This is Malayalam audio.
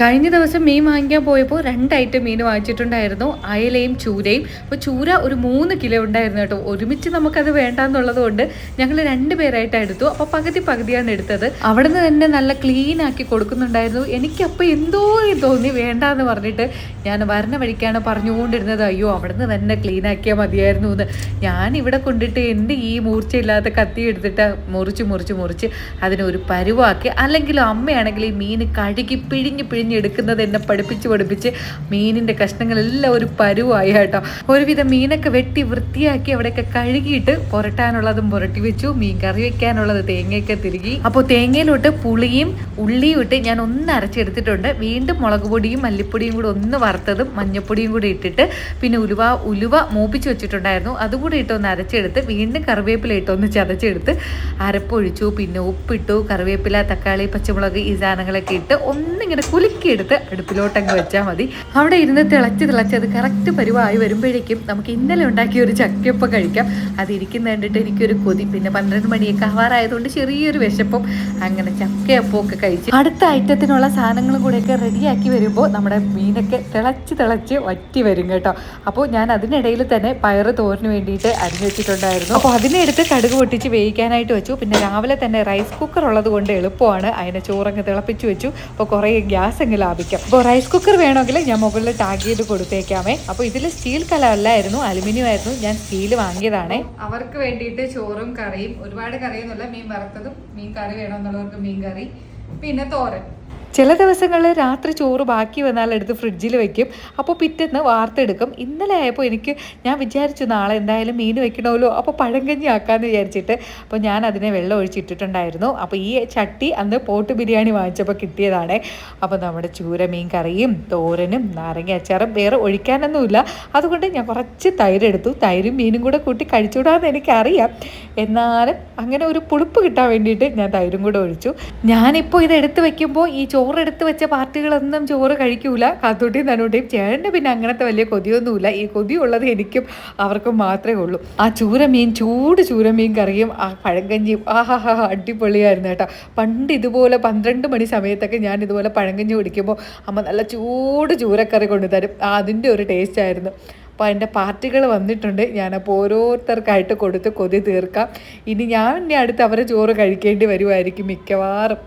കഴിഞ്ഞ ദിവസം മീൻ വാങ്ങിക്കാൻ പോയപ്പോൾ രണ്ട് ഐറ്റം മീൻ വാങ്ങിച്ചിട്ടുണ്ടായിരുന്നു. അയലയും ചൂരയും. അപ്പോൾ ചൂര ഒരു മൂന്ന് കിലോ ഉണ്ടായിരുന്നു കേട്ടോ. ഒരുമിച്ച് നമുക്കത് വേണ്ടാന്നുള്ളത് കൊണ്ട് ഞങ്ങൾ രണ്ട് പേരായിട്ടാണ് എടുത്തു. അപ്പോൾ പകുതി പകുതിയാണ് എടുത്തത്. അവിടെ നിന്ന് തന്നെ നല്ല ക്ലീൻ ആക്കി കൊടുക്കുന്നുണ്ടായിരുന്നു. എനിക്കപ്പോൾ എന്തോ തോന്നി വേണ്ടാന്ന് പറഞ്ഞിട്ട് ഞാൻ വരണ വഴിക്കാണ് പറഞ്ഞുകൊണ്ടിരുന്നത്. അയ്യോ അവിടെ നിന്ന് തന്നെ ക്ലീൻ ആക്കിയാൽ മതിയായിരുന്നു എന്ന് ഞാൻ ഇവിടെ കൊണ്ടിട്ട് എന്റെ ഈ മൂർച്ചയില്ലാത്ത കത്തി എടുത്തിട്ട് മുറിച്ച് മുറിച്ച് മുറിച്ച് അതിനെ ഒരു പരുവാക്കി. അല്ലെങ്കിൽ അമ്മയാണെങ്കിൽ ഈ മീൻ കഴുകി പിഴിഞ്ഞ് പിഴിഞ്ഞെടുക്കുന്നത് എന്നെ പഠിപ്പിച്ച് പഠിപ്പിച്ച് മീനിന്റെ കഷ്ണങ്ങളെല്ലാം ഒരു പരുവായി കേട്ടോ. ഒരുവിധം മീനൊക്കെ വെട്ടി വൃത്തിയാക്കി അവിടെയൊക്കെ കഴുകിയിട്ട് പുരട്ടാനുള്ളതും പുരട്ടി വെച്ചു. മീൻ കറി വെക്കാനുള്ളത് തേങ്ങയൊക്കെ തിരുകി. അപ്പോൾ തേങ്ങയിലോട്ട് പുളിയും ഉള്ളിയും ഇട്ട് ഞാൻ ഒന്ന് അരച്ചെടുത്തിട്ടുണ്ട്. വീണ്ടും മുളക് പൊടിയും മല്ലിപ്പൊടിയും കൂടെ ഒന്ന് വറുത്തതും മഞ്ഞപ്പൊടിയും കൂടി ഇട്ടിട്ട് പിന്നെ ഉലുവ ഉലുവ മൂപ്പിച്ച് വെച്ചിട്ടുണ്ടായിരുന്നു. അതുകൂടി ഇട്ട് ഒന്ന് അരച്ചെടുത്ത് വീണ്ടും കറിവേപ്പില ഇട്ട് ഒന്ന് ചതച്ചെടുത്ത് അരപ്പൊഴിച്ചു. പിന്നെ ഉപ്പിട്ടു കറിവേപ്പില തക്കാളി പച്ചമുളക് ഈ സാധനങ്ങളൊക്കെ ഇട്ട് ഒന്നിങ്ങനെ കുലുക്കിയെടുത്ത് അടുപ്പിലോട്ടങ്ങ് വെച്ചാൽ മതി. അവിടെ ഇരുന്ന് തിളച്ച് തിളച്ച് അത് കറക്റ്റ് പരിവായി വരുമ്പോഴേക്കും നമുക്ക് ഇന്നലെ ഉണ്ടാക്കിയ ഒരു ചക്കയപ്പം കഴിക്കാം. അതിരിക്കുന്ന കണ്ടിട്ട് എനിക്കൊരു കൊതി. പിന്നെ പന്ത്രണ്ട് മണിയൊക്കെ ആവാറായതുകൊണ്ട് ചെറിയൊരു വിശപ്പും അങ്ങനെ ചക്കയപ്പം ഒക്കെ കഴിച്ച് അടുത്ത ഐറ്റത്തിനുള്ള സാധനങ്ങളും കൂടെയൊക്കെ റെഡിയാക്കി വരുമ്പോൾ നമ്മുടെ മീനൊക്കെ തിളച്ച് തിളച്ച് വറ്റി വരും കേട്ടോ. അപ്പോൾ ഞാൻ അതിനിടയിൽ തന്നെ പയറ് തോരന് വേണ്ടിയിട്ട് അരിഞ്ഞുവെച്ചിട്ടുണ്ടായിരുന്നു അപ്പോൾ അതിനെടുത്ത് കടുക് പൊട്ടിച്ച് വേവിക്കാനായിട്ട് വെച്ചു. പിന്നെ രാവിലെ തന്നെ റൈസ് കുക്കർ ഉള്ളത് കൊണ്ട് എളുപ്പമാണ്. അതിനെ ചോറങ്ങ് തിളപ്പിച്ച് വെച്ചു. അപ്പോൾ കുറേ ഗ്യാസ് അങ്ങ് ലാഭിക്കാം. അപ്പോൾ റൈസ് കുക്കർ വേണമെങ്കിൽ ഞാൻ മുകളിൽ ടാഗ് ചെയ്ത് കൊടുത്തേക്കാമേ. അപ്പോൾ ഇതിൽ സ്റ്റീൽ കലമല്ലായിരുന്നു അലുമിനിയം ആയിരുന്നു. ഞാൻ സ്റ്റീൽ വാങ്ങിയതാണ്. അവർക്ക് വേണ്ടിയിട്ട് ചോറും കറിയും ഒരുപാട് കറിയൊന്നുമില്ല. മീൻ വറുത്തതും മീൻ കറി വേണമെന്നുള്ളവർക്ക് മീൻ കറി പിന്നെ തോരൻ. ചില ദിവസങ്ങളിൽ രാത്രി ചോറ് ബാക്കി വന്നാൽ എടുത്ത് ഫ്രിഡ്ജിൽ വെക്കും. അപ്പോൾ പിറ്റേന്ന് വാർത്തെടുക്കും ഇന്നലെ ആയപ്പോൾ എനിക്ക് ഞാൻ വിചാരിച്ചു നാളെ എന്തായാലും മീൻ വെക്കണമല്ലോ. അപ്പോൾ പഴങ്കഞ്ഞി ആക്കാമെന്ന് വിചാരിച്ചിട്ട് അപ്പോൾ ഞാൻ അതിനെ വെള്ളം ഒഴിച്ചിട്ടിട്ടുണ്ടായിരുന്നു അപ്പോൾ ഈ ചട്ടി അന്ന് പോട്ട് ബിരിയാണി വാങ്ങിച്ചപ്പോൾ കിട്ടിയതാണ്. അപ്പോൾ നമ്മുടെ ചൂര മീൻ കറിയും തോരനും നാരങ്ങ അച്ചാറും വേറെ ഒഴിക്കാനൊന്നുമില്ല. അതുകൊണ്ട് ഞാൻ കുറച്ച് തൈര് എടുത്തു തൈരും മീനും കൂടെ കൂട്ടി കഴിച്ചുകൂടാന്ന് എനിക്കറിയാം. എന്നാലും അങ്ങനെ ഒരു പുളിപ്പ് കിട്ടാൻ വേണ്ടിയിട്ട് ഞാൻ തൈരും കൂടെ ഒഴിച്ചു. ഞാനിപ്പോൾ ഇത് എടുത്ത് വെക്കുമ്പോൾ ഈ എടുത്ത് വെച്ച പാർട്ടികളൊന്നും ചോറ് കഴിക്കൂല. കാത്തൂട്ടിയും തന്നൂട്ടിയും ചേട്ടന്റെ പിന്നെ അങ്ങനത്തെ വലിയ കൊതിയൊന്നുമില്ല. ഈ കൊതിയുള്ളത് എനിക്കും അവർക്കും മാത്രമേ ഉള്ളൂ. ആ ചൂരമീൻ ചൂട് ചൂരമീൻ കറിയും ആ പഴങ്കഞ്ഞിയും ആഹാ അടിപൊളിയായിരുന്നു കേട്ടോ. പണ്ട് ഇതുപോലെ പന്ത്രണ്ട് മണി സമയത്തൊക്കെ ഞാൻ ഇതുപോലെ പഴങ്കഞ്ഞി കുടിക്കുമ്പോൾ അമ്മ നല്ല ചൂട് ചൂരക്കറി കൊണ്ടുതരും അതിന്റെ ഒരു ടേസ്റ്റ് ആയിരുന്നു. അപ്പോൾ എന്റെ പാർട്ടികൾ വന്നിട്ടുണ്ട്. ഞാനപ്പോൾ ഓരോരുത്തർക്കായിട്ട് കൊടുത്ത് കൊതി തീർക്കാം. ഇനി ഞാൻ ഇനി അടുത്ത് അവരെ ചോറ് കഴിക്കേണ്ടി വരുമായിരിക്കും മിക്കവാറും.